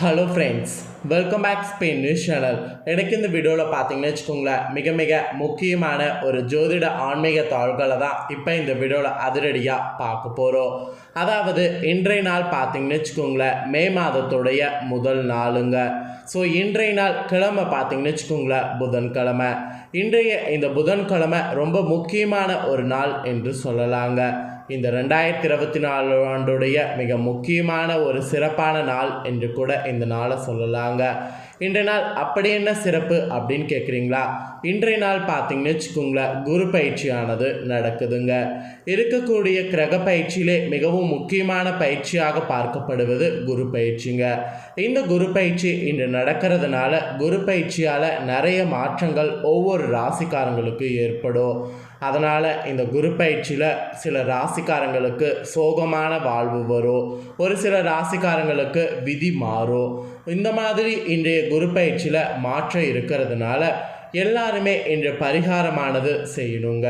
Hello friends welcome back Spain news channel எனக்கு இந்த வீடியோவில் பார்த்தீங்கன்னு வச்சுக்கோங்களேன் மிக மிக முக்கியமான ஒரு ஜோதிட ஆன்மீக தாள்களை தான் இப்போ இந்த வீடியோவில் அதிரடியாக பார்க்க போகிறோம் அதாவது இன்றைய நாள் பார்த்தீங்கன்னு வச்சுக்கோங்களேன் மே மாதத்துடைய முதல் நாளுங்க. ஸோ இன்றைய நாள் கிழமை பார்த்தீங்கன்னு வச்சுக்கோங்களேன் புதன்கிழமை. இன்றைய இந்த புதன்கிழமை ரொம்ப முக்கியமான ஒரு நாள் என்று சொல்லலாங்க. இந்த ரெண்டாயிரத்தி இருபத்தி நாலு ஆண்டுடைய மிக முக்கியமான ஒரு சிறப்பான நாள் என்று கூட இந்த நாளை சொல்லலாங்க. இன்றைய நாள் அப்படி என்ன சிறப்பு அப்படின்னு கேட்குறீங்களா இன்றைய நாள் பார்த்தீங்கன்னு வச்சுக்கோங்களேன் குரு பயிற்சியானது நடக்குதுங்க. இருக்கக்கூடிய கிரக பயிற்சியிலே மிகவும் முக்கியமான பயிற்சியாக பார்க்கப்படுவது குரு பயிற்சிங்க. இந்த குரு பயிற்சி இன்று நடக்கிறதுனால குரு பயிற்சியால் நிறைய மாற்றங்கள் ஒவ்வொரு ராசிக்காரங்களுக்கு ஏற்படும். அதனால் இந்த குரு பயிற்சியில் சில ராசிக்காரங்களுக்கு சோகமான வாழ்வு வரும். ஒரு சில ராசிக்காரங்களுக்கு விதி மாறும். இந்த மாதிரி இன்றைய குரு பயிற்சியில் மாற்றம் இருக்கிறதுனால எல்லாருமே இன்று பரிகாரமானது செய்யணுங்க.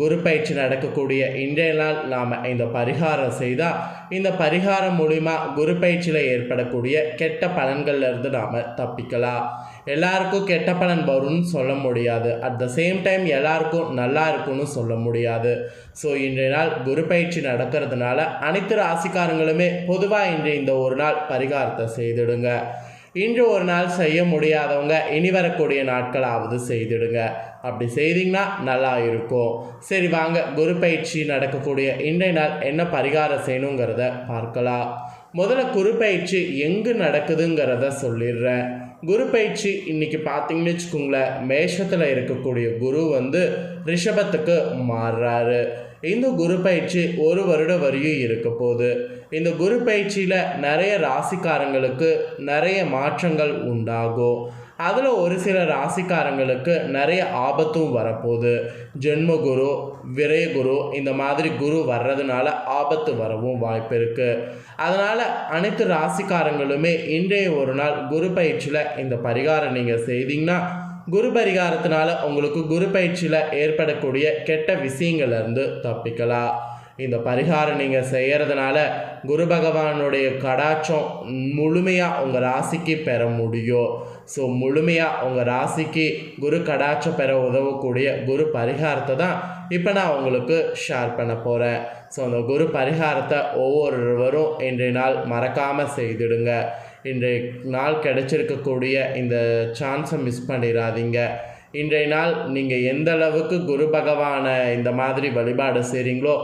குரு பயிற்சி நடக்கக்கூடிய இன்றைய நாள் நாம் இந்த பரிகாரம் செய்தால் இந்த பரிகாரம் மூலிமா குரு பயிற்சியில் ஏற்படக்கூடிய கெட்ட பலன்கள்லேருந்து நாம் தப்பிக்கலாம் எல்லாருக்கும் கெட்ட பலன் வரும்னு சொல்ல முடியாது. அட் த சேம் டைம் எல்லாருக்கும் நல்லா இருக்கும்னு சொல்ல முடியாது. ஸோ இன்றைய நாள் குரு பயிற்சி நடக்கிறதுனால அனைத்து ராசிக்காரங்களுமே பொதுவாக இன்று இந்த ஒரு நாள் பரிகாரத்தை செய்திடுங்க. இன்று ஒரு நாள் செய்ய முடியாதவங்க இனி வரக்கூடிய நாட்களாவது செய்திடுங்க. அப்படி செய்தீங்கன்னா நல்லா இருக்கும். சரி வாங்க. குரு பயிற்சி நடக்கக்கூடிய இன்றைய நாள் என்ன பரிகாரம் செய்யணுங்கிறத பார்க்கலாம். முதல்ல குரு பயிற்சி எங்கு நடக்குதுங்கிறத சொல்லிடுறேன். குரு பயிற்சி இன்னைக்கு பார்த்தீங்கன்னு வச்சுக்கோங்களேன் மேஷத்தில் இருக்கக்கூடிய குரு வந்து ரிஷபத்துக்கு மாறுறாரு. இந்த குரு பயிற்சி ஒரு வருட வரையும் இருக்க போகுது. இந்த குரு பயிற்சியில் நிறைய ராசிக்காரங்களுக்கு நிறைய மாற்றங்கள் உண்டாகும். அதில் ஒரு சில ராசிக்காரங்களுக்கு நிறைய ஆபத்தும் வரப்போகுது. ஜென்ம குரு விரயகுரு இந்த மாதிரி குரு வர்றதுனால ஆபத்து வரவும் வாய்ப்பு இருக்குது அதனால் அனைத்து ராசிக்காரங்களுமே இன்றைய ஒரு நாள் குரு பயிற்சியில் இந்த பரிகாரம் நீங்கள் செய்தீங்கன்னா குரு பரிகாரத்தினால உங்களுக்கு குரு பயிற்சியில் ஏற்படக்கூடிய கெட்ட விஷயங்கள்லேருந்து தப்பிக்கலாம். இந்த பரிகாரம் நீங்கள் செய்கிறதுனால குரு பகவானுடைய கடாட்சம் முழுமையாக உங்கள் ராசிக்கு பெற முடியும். ஸோ முழுமையாக உங்கள் ராசிக்கு குரு கடாட்சம் பெற உதவக்கூடிய குரு பரிகாரத்தை தான் இப்போ நான் உங்களுக்கு ஷேர் பண்ண போகிறேன் ஸோ அந்த குரு பரிகாரத்தை ஒவ்வொருவரும் இன்றைய நாள் மறக்காமல் செய்திடுங்க. இன்றைய நாள் கிடைச்சிருக்கக்கூடிய இந்த சான்ஸை மிஸ் பண்ணிடாதீங்க. இன்றைய நாள் நீங்கள் எந்த அளவுக்கு குரு பகவானை இந்த மாதிரி வழிபாடு செய்கிறீங்களோ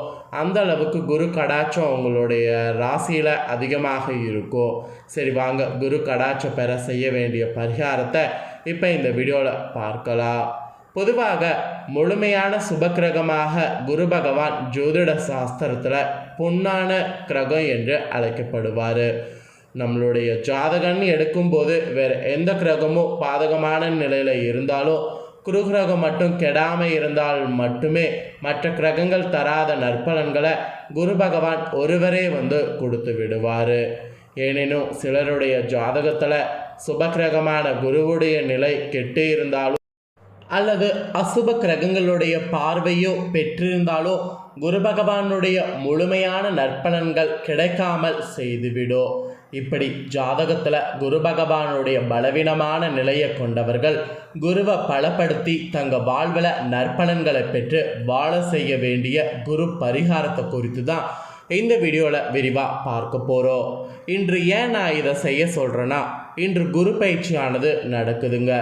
அந்த அளவுக்கு குரு கடாட்சம் உங்களுடைய ராசியில் அதிகமாக இருக்கும். சரி வாங்க. குரு கடாட்சம் பெற செய்ய வேண்டிய பரிகாரத்தை இப்போ இந்த வீடியோவில் பார்க்கலாம். பொதுவாக முழுமையான சுபக்கிரகமாக குரு பகவான் ஜோதிட சாஸ்திரத்தில் பொன்னான கிரகம் என்று அழைக்கப்படுவார். நம்மளுடைய ஜாதகம்னு எடுக்கும்போது வேறு எந்த கிரகமும் பாதகமான நிலையில் இருந்தாலும் குரு கிரகம் மட்டும் கெடாமல் இருந்தால் மட்டுமே மற்ற கிரகங்கள் தராத நற்பலன்களை குரு பகவான் ஒருவரே வந்து கொடுத்து விடுவார். எனினும் சிலருடைய ஜாதகத்தில் சுபகிரகமான குருவுடைய நிலை கெட்டு இருந்தாலும் அல்லது அசுப கிரகங்களுடைய பார்வையோ பெற்றிருந்தாலோ குரு பகவானுடைய முழுமையான நற்பலன்கள் கிடைக்காமல் செய்துவிடும். இப்படி ஜாதகத்தில் குரு பகவானுடைய பலவீனமான நிலையை கொண்டவர்கள் குருவை பலப்படுத்தி தங்க வாழ்வில் நற்பலன்களை பெற்று வாழ செய்ய வேண்டிய குரு பரிகாரத்தை குறித்து தான் இந்த வீடியோவில் விரிவாக பார்க்க போகிறோம் இன்று ஏன் நான் இதை செய்ய சொல்கிறேன்னா இன்று குரு பயிற்சியானது நடக்குதுங்க.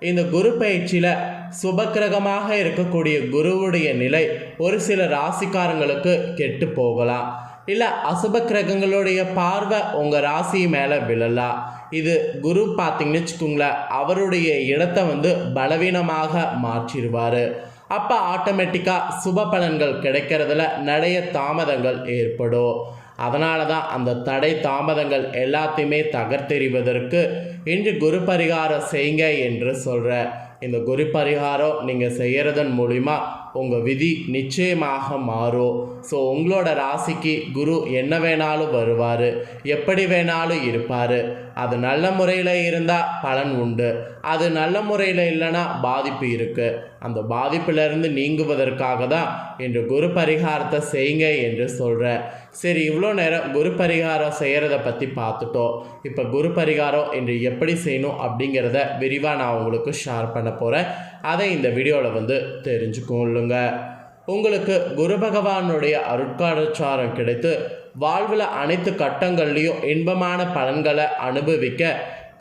இந்த குரு பயிற்சியில் சுபக்கிரகமாக இருக்கக்கூடிய குருவுடைய நிலை ஒரு சில ராசிக்காரங்களுக்கு கெட்டு போகலாம். இல்லை அசுப கிரகங்களுடைய பார்வை உங்கள் ராசி மேலே விழலாம் இது குரு பார்த்தீங்கன்னு வச்சுக்கோங்களேன் அவருடைய இடத்தை வந்து பலவீனமாக மாற்றிடுவார். அப்போ ஆட்டோமேட்டிக்காக சுப பலன்கள் கிடைக்கிறதுல நிறைய தாமதங்கள் ஏற்படும். அதனால தான் அந்த தடை தாமதங்கள் எல்லாத்தையுமே தகர்த்தெறிவதற்கு இன்று குரு பரிகாரம் செய்யுங்க என்று சொல்கிறேன் இந்த குரு பரிகாரம் நீங்கள் செய்கிறதன் மூலிமா உங்கள் விதி நிச்சயமாக மாறும். ஸோ உங்களோட ராசிக்கு குரு என்ன வேணாலும் வருவார். எப்படி வேணாலும் இருப்பார். அது நல்ல முறையில் இருந்தால் பலன் உண்டு. அது நல்ல முறையில் இல்லைன்னா பாதிப்பு இருக்குது அந்த பாதிப்பிலிருந்து நீங்குவதற்காக தான் இன்று குரு பரிகாரத்தை செய்யுங்க என்று சொல்கிறேன் சரி இவ்வளோ நேரம் குரு பரிகாரம் செய்கிறத பற்றி பார்த்துட்டோம். இப்போ குரு பரிகாரம் இன்று எப்படி செய்யணும் அப்படிங்கிறத விரிவாக நான் உங்களுக்கு ஷேர் பண்ண போகிறேன் அதை இந்த வீடியோவில் வந்து தெரிஞ்சுக்கொள்ளுங்கள் உங்களுக்கு குரு பகவானுடைய அருட்காலச்சாரம் கிடைத்து வாழ்வில் அனைத்து கட்டங்கள்லையும் இன்பமான பலன்களை அனுபவிக்க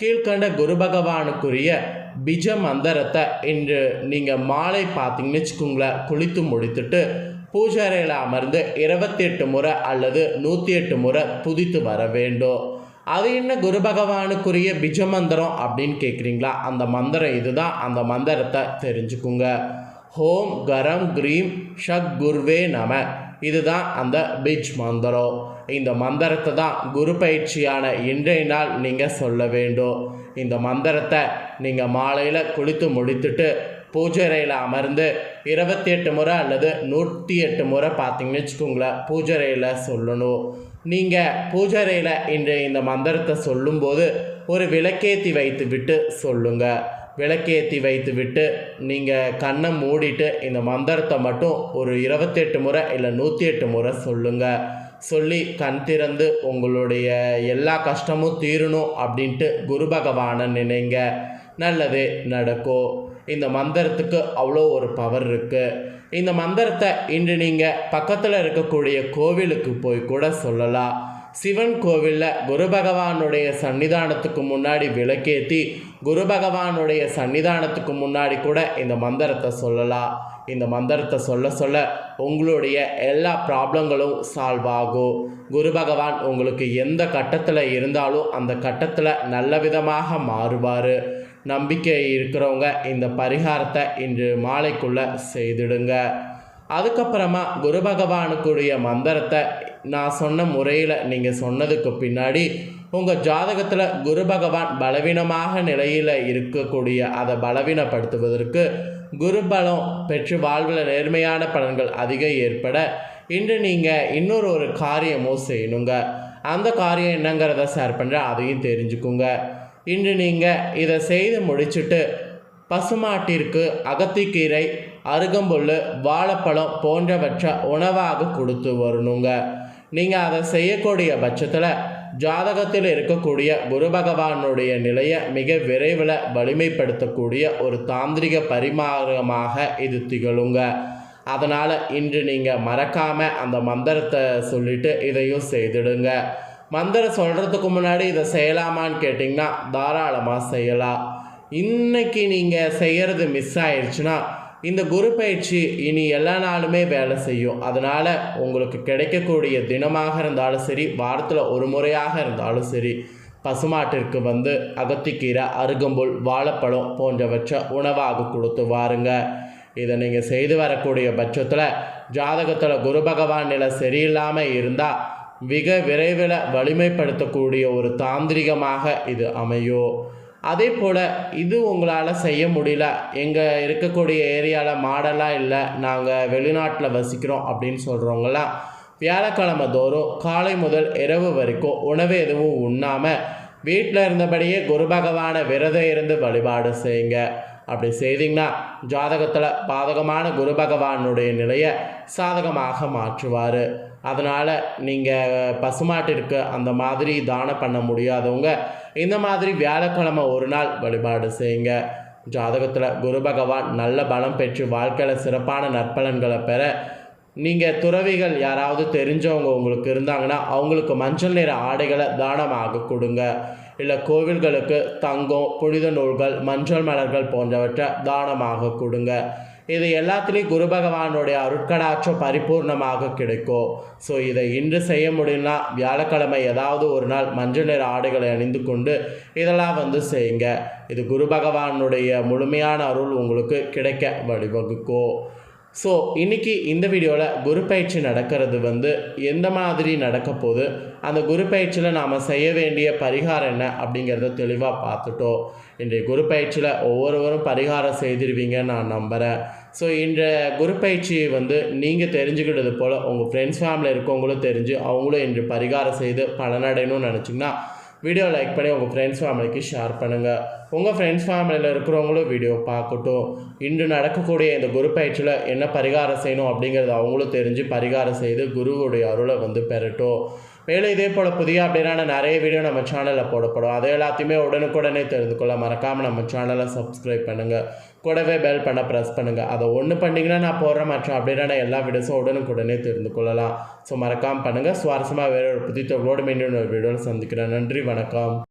கீழ்கண்ட குரு பகவானுக்குரிய பிஜ மந்திரத்தை இன்று நீங்கள் மாலை பார்த்தீங்கன்னு வச்சுக்கோங்களேன் குளித்து முடித்துட்டு பூஜாரையில் அமர்ந்து இருபத்தி எட்டு முறை அல்லது நூற்றி எட்டு முறை துதித்து வர வேண்டும். அது என்ன குரு பகவானுக்குரிய பிஜ மந்திரம் அப்படின்னு கேட்குறீங்களா அந்த மந்திரம் இதுதான். அந்த மந்திரத்தை தெரிஞ்சுக்குங்க. ஹோம் கரம் கிரீம் ஷக் குர்வே நம. இதுதான் அந்த பிஜ் மந்திரம். இந்த மந்திரத்தை தான் குரு பயிற்சியான இன்றைய நாள் நீங்கள் சொல்ல வேண்டும். இந்த மந்திரத்தை நீங்கள் மாலையில் குளித்து முடித்துட்டு பூஜைறையில் அமர்ந்து இருபத்தி எட்டு முறை அல்லது நூற்றி எட்டு முறை பார்த்தீங்கன்னு வச்சுக்கோங்களேன் பூஜைறையில் சொல்லணும். நீங்கள் பூஜைறையில் இன்றைய இந்த மந்திரத்தை சொல்லும்போது ஒரு விளக்கேற்றி வைத்து விட்டு சொல்லுங்கள் விளக்கேற்றி வைத்து விட்டு நீங்கள் கண்ணை மூடிட்டு இந்த மந்திரத்தை மட்டும் ஒரு இருபத்தெட்டு முறை இல்லை நூற்றி எட்டு முறை சொல்லுங்கள் சொல்லி கண் திறந்து உங்களுடைய எல்லா கஷ்டமும் தீரணும் அப்படின்ட்டு குரு பகவானை நினைங்க. நல்லது நடக்கும் இந்த மந்திரத்துக்கு அவ்வளோ ஒரு பவர் இருக்குது இந்த மந்திரத்தை இன்று நீங்கள் பக்கத்தில் இருக்கக்கூடிய கோவிலுக்கு போய் கூட சொல்லலாம். சிவன் கோவிலில் குரு பகவானுடைய சன்னிதானத்துக்கு முன்னாடி விளக்கேற்றி குரு பகவானுடைய சன்னிதானத்துக்கு முன்னாடி கூட இந்த மந்திரத்தை சொல்லலாம். இந்த மந்திரத்தை சொல்ல சொல்ல உங்களுடைய எல்லா ப்ராப்ளங்களும் சால்வ் ஆகும். குரு பகவான் உங்களுக்கு எந்த கட்டத்தில் இருந்தாலும் அந்த கட்டத்தில் நல்ல விதமாக மாறுவார். நம்பிக்கை இருக்கிறவங்க இந்த பரிகாரத்தை இன்று மாலைக்குள்ளே செய்திடுங்க. அதுக்கப்புறமா குரு பகவானுக்குரிய மந்திரத்தை நான் சொன்ன முறையில் நீங்கள் சொன்னதுக்கு பின்னாடி உங்கள் ஜாதகத்தில் குரு பகவான் பலவீனமாக நிலையில் இருக்கக்கூடிய அதை பலவீனப்படுத்துவதற்கு குரு பலம் பெற்று வாழ்வில் நேர்மையான பலன்கள் அதிகம் ஏற்பட இன்று நீங்கள் இன்னொரு ஒரு காரியமும் செய்யணுங்க. அந்த காரியம் என்னங்கிறத ஷேர் பண்ணுறேன் அதையும் தெரிஞ்சுக்குங்க. இன்று நீங்கள் இதை செய்து முடிச்சுட்டு பசுமாட்டிற்கு அகத்திக்கீரை அருகம்புல் வாழைப்பழம் போன்றவற்றை உணவாக கொடுத்து வரணுங்க. நீங்கள் அதை செய்யக்கூடிய பட்சத்தில் ஜாதகத்தில் இருக்கக்கூடிய குரு பகவானுடைய நிலையை மிக விரைவில் வலிமைப்படுத்தக்கூடிய ஒரு தாந்திரிக பரிமாறமாக இது திகழுங்க. அதனால் இன்று நீங்கள் மறக்காமல் அந்த மந்திரத்தை சொல்லிட்டு இதையும் செய்திடுங்க. மந்திரம் சொல்கிறதுக்கு முன்னாடி இதை செய்யலாமான்னு கேட்டிங்கன்னா தாராளமாக செய்யலாம். இன்னைக்கு நீங்கள் செய்கிறது மிஸ் ஆயிடுச்சுன்னா இந்த குரு பயிற்சி இனி எல்லா நாளுமே வேலை செய்யும். அதனால் உங்களுக்கு கிடைக்கக்கூடிய தினமாக இருந்தாலும் சரி வாரத்தில் ஒரு முறையாக இருந்தாலும் சரி பசுமாட்டிற்கு வந்து அகத்திக்கீரை அருகம்புல் வாழைப்பழம் போன்றவற்றை உணவாக கொடுத்து வாருங்க. இதை நீங்கள் செய்து வரக்கூடிய பட்சத்தில் ஜாதகத்தில் குரு பகவான் நிலை சரியில்லாமல் இருந்தால் மிக விரைவில் வலிமைப்படுத்தக்கூடிய ஒரு தாந்திரிகமாக இது அமையும். அதே போல் இது உங்களால் செய்ய முடியல. எங்கள் இருக்கக்கூடிய ஏரியாவில் மாடலாக இல்லை. நாங்கள் வெளிநாட்டில் வசிக்கிறோம் அப்படின்னு சொல்கிறவங்களாம் வியாழக்கிழமை தோறும் காலை முதல் இரவு வரைக்கும் உணவு எதுவும் உண்ணாமல் வீட்டில் இருந்தபடியே குரு பகவானை விரதம் இருந்து வழிபாடு செய்யுங்க. அப்படி செய்தீங்கன்னா ஜாதகத்தில் பாதகமான குரு பகவானுடைய நிலையை சாதகமாக மாற்றுவார். அதனால் நீங்கள் பசுமாட்டிற்கு அந்த மாதிரி தானம் பண்ண முடியாதவங்க இந்த மாதிரி வியாழக்கிழமை ஒரு நாள் வழிபாடு செய்யுங்க. ஜாதகத்தில் குரு பகவான் நல்ல பலம் பெற்று வாழ்க்கையில் சிறப்பான நற்பலன்களை பெற நீங்கள் துறவிகள் யாராவது தெரிஞ்சவங்க உங்களுக்கு இருந்தாங்கன்னா அவங்களுக்கு மஞ்சள் நிற ஆடைகளை தானமாக கொடுங்க. இல்லை கோவில்களுக்கு தங்கம் புனித நூல்கள் மஞ்சள் மலர்கள் போன்றவற்றை தானமாக கொடுங்க. இது எல்லாத்துலேயும் குரு பகவானுடைய அருட்கடாட்சம் பரிபூர்ணமாக கிடைக்கும். ஸோ இதை இன்று செய்ய முடியும்னா வியாழக்கிழமை ஏதாவது ஒரு நாள் மஞ்சள் நிற ஆடைகளை அணிந்து கொண்டு இதெல்லாம் வந்து செய்யுங்க. இது குரு பகவானுடைய முழுமையான அருள் உங்களுக்கு கிடைக்க வழிவகுக்கும். ஸோ இன்றைக்கி இந்த வீடியோவில் குரு பயிற்சி நடக்கிறது வந்து எந்த மாதிரி நடக்க போகுது? அந்த குரு பயிற்சியில் நாம் செய்ய வேண்டிய பரிகாரம் என்ன அப்படிங்கிறத தெளிவாக பார்த்துட்டோம். இன்றைய குரு பயிற்சியில் ஒவ்வொருவரும் பரிகாரம் செய்திருவீங்கன்னு நான் நம்புகிறேன் ஸோ இன்றைய குரு பயிற்சி வந்து நீங்கள் தெரிஞ்சுக்கிட்டது போல் உங்கள் ஃப்ரெண்ட்ஸ் ஃபேமிலியில் இருக்கவங்களும் தெரிஞ்சு அவங்களும் இன்று பரிகாரம் செய்து பலனடையணும்னு நினச்சிங்கன்னா வீடியோ லைக் பண்ணி உங்கள் ஃப்ரெண்ட்ஸ் ஃபேமிலிக்கு ஷேர் பண்ணுங்கள் உங்கள் ஃப்ரெண்ட்ஸ் ஃபேமிலியில் இருக்கிறவங்களும் வீடியோ பார்க்கட்டும். இன்று நடக்கக்கூடிய இந்த குரு பயிற்சியில் என்ன பரிகாரம் செய்யணும் அப்படிங்கிறத அவங்களும் தெரிஞ்சு பரிகாரம் செய்து குருவுடைய அருளை வந்து பெறட்டும். மேலும் இதே போல் புதிய அப்படின்னா நிறைய வீடியோ நம்ம சேனலில் போடப்படும். அதை எல்லாத்தையுமே உடனுக்குடனே தெரிந்து கொள்ள மறக்காமல் நம்ம சேனலை சப்ஸ்கிரைப் பண்ணுங்கள் கூடவே பெல் பண்ண ப்ரெஸ் பண்ணுங்கள் அதை ஒன்று பண்ணிங்கன்னா நான் போடுற மற்ற அப்படின்னா எல்லா வீடியோஸும் உடனுக்குடனே தெரிந்து கொள்ளலாம். ஸோ மறக்காமல் பண்ணுங்கள் சுவாரஸ்யமாக வேறு ஒரு புதிய தொழிலோடு மீண்டும் ஒரு வீடியோவில் சந்திக்கிறேன். நன்றி வணக்கம்.